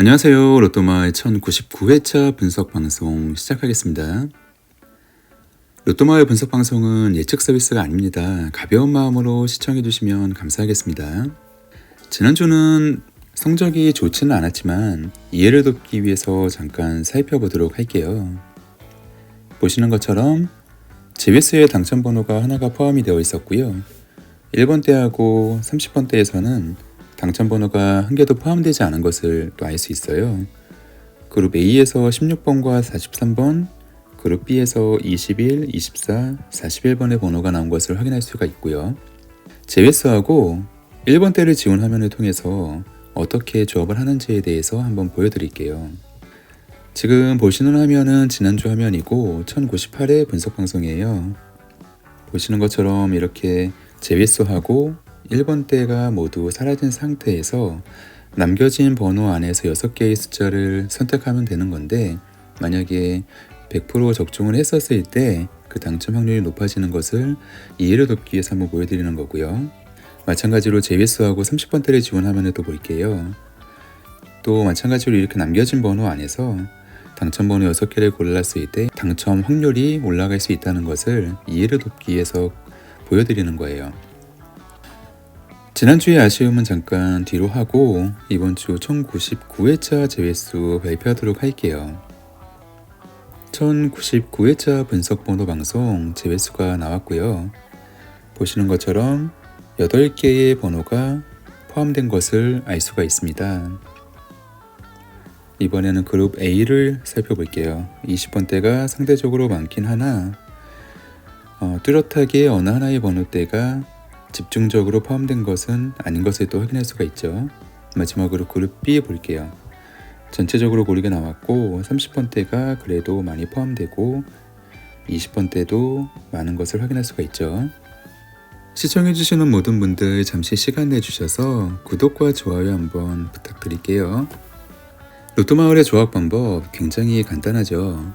안녕하세요. 로또마의 1099회차 분석 방송 시작하겠습니다. 로또마의 분석 방송은 예측 서비스가 아닙니다. 가벼운 마음으로 시청해 주시면 감사하겠습니다. 지난주는 성적이 좋지는 않았지만 이해를 돕기 위해서 잠깐 살펴보도록 할게요. 보시는 것처럼 제비스의 당첨 번호가 하나가 포함이 되어 있었고요. 1번대하고 30번대에서는 당첨 번호가 한 개도 포함되지 않은 것을 또 알 수 있어요. 그룹 A에서 16번과 43번, 그룹 B에서 21, 24, 41번의 번호가 나온 것을 확인할 수가 있고요. 제베스하고 1번대를 지운 화면을 통해서 어떻게 조합을 하는지에 대해서 한번 보여드릴게요. 지금 보시는 화면은 지난주 화면이고 1098회 분석 방송이에요. 보시는 것처럼 이렇게 제베스하고 1번대가 모두 사라진 상태에서 남겨진 번호 안에서 6개의 숫자를 선택하면 되는 건데 만약에 100% 적중을 했었을 때 그 당첨 확률이 높아지는 것을 이해를 돕기 위해서 한번 보여드리는 거고요. 마찬가지로 JS하고 30번대를 지원 화면을 또 볼게요. 또 마찬가지로 이렇게 남겨진 번호 안에서 당첨 번호 6개를 골랐을 때 당첨 확률이 올라갈 수 있다는 것을 이해를 돕기 위해서 보여드리는 거예요. 지난주의 아쉬움은 잠깐 뒤로 하고 이번 주 1099회차 제외수 발표하도록 할게요. 1099회차 분석 번호 방송 제외수가 나왔고요. 보시는 것처럼 8개의 번호가 포함된 것을 알 수가 있습니다. 이번에는 그룹 A를 살펴볼게요. 20번대가 상대적으로 많긴 하나 어, 뚜렷하게 어느 하나의 번호대가 집중적으로 포함된 것은 아닌 것을 또 확인할 수가 있죠. 마지막으로 그룹 B 볼게요. 전체적으로 고르게 나왔고 30번대가 그래도 많이 포함되고 20번대도 많은 것을 확인할 수가 있죠. 시청해주시는 모든 분들 잠시 시간 내주셔서 구독과 좋아요 한번 부탁드릴게요. 로또마을의 조합 방법 굉장히 간단하죠.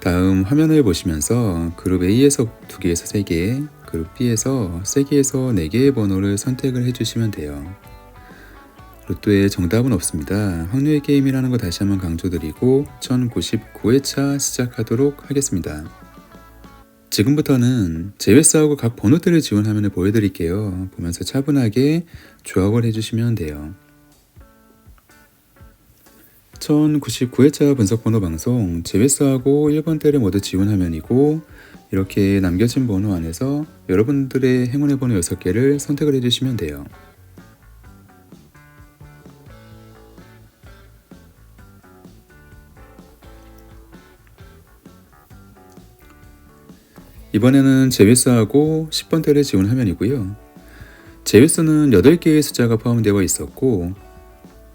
다음 화면을 보시면서 그룹 A에서 2개에서 3개, 그룹 B에서 3개에서 4개의 번호를 선택을 해주시면 돼요. 로또에 정답은 없습니다. 확률의 게임이라는 거 다시 한번 강조드리고 1099회차 시작하도록 하겠습니다. 지금부터는 제외스하고 각 번호들을 지원 화면을 보여드릴게요. 보면서 차분하게 조합을 해주시면 돼요. 1099회차 분석번호 방송 제외스하고 1번대를 모두 지원 화면이고 이렇게 남겨진 번호 안에서 여러분들의 행운의 번호 6개를 선택을 해주시면 돼요. 이번에는 제외스하고 10번대를 지원 화면이고요. 제외스는 8개의 숫자가 포함되어 있었고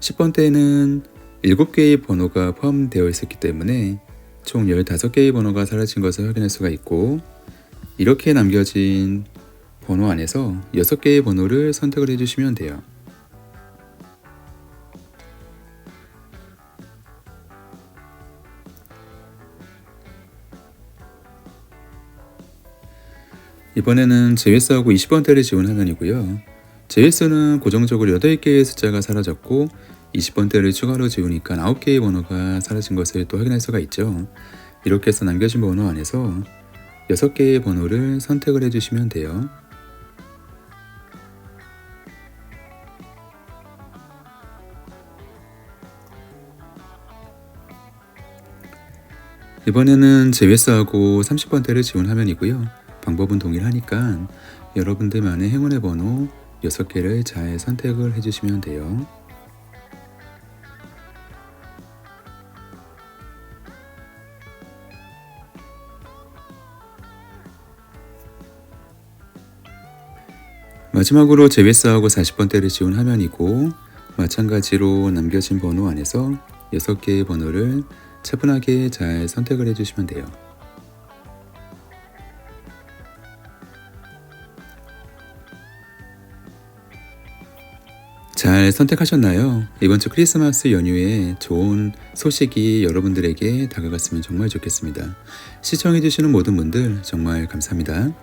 10번대는 7개의 번호가 포함되어 있었기 때문에 총 15개의 번호가 사라진 것을 확인할 수가 있고 이렇게 남겨진 번호 안에서 6개의 번호를 선택을 해주시면 돼요. 이번에는 JS하고 20번대를 지원 화면이고요. JS는 고정적으로 8개의 숫자가 사라졌고 20번대를 추가로 지우니까 9개의 번호가 사라진 것을 또 확인할 수가 있죠. 이렇게 해서 남겨진 번호 안에서 6개의 번호를 선택을 해주시면 돼요. 이번에는 제외스하고 30번대를 지원 화면이고요. 방법은 동일하니까 여러분들만의 행운의 번호 6개를 잘 선택을 해주시면 돼요. 마지막으로 제외스하고 40번대를 지운 화면이고 마찬가지로 남겨진 번호 안에서 6개의 번호를 차분하게 잘 선택을 해주시면 돼요. 잘 선택하셨나요? 이번 주 크리스마스 연휴에 좋은 소식이 여러분들에게 다가갔으면 정말 좋겠습니다. 시청해주시는 모든 분들 정말 감사합니다.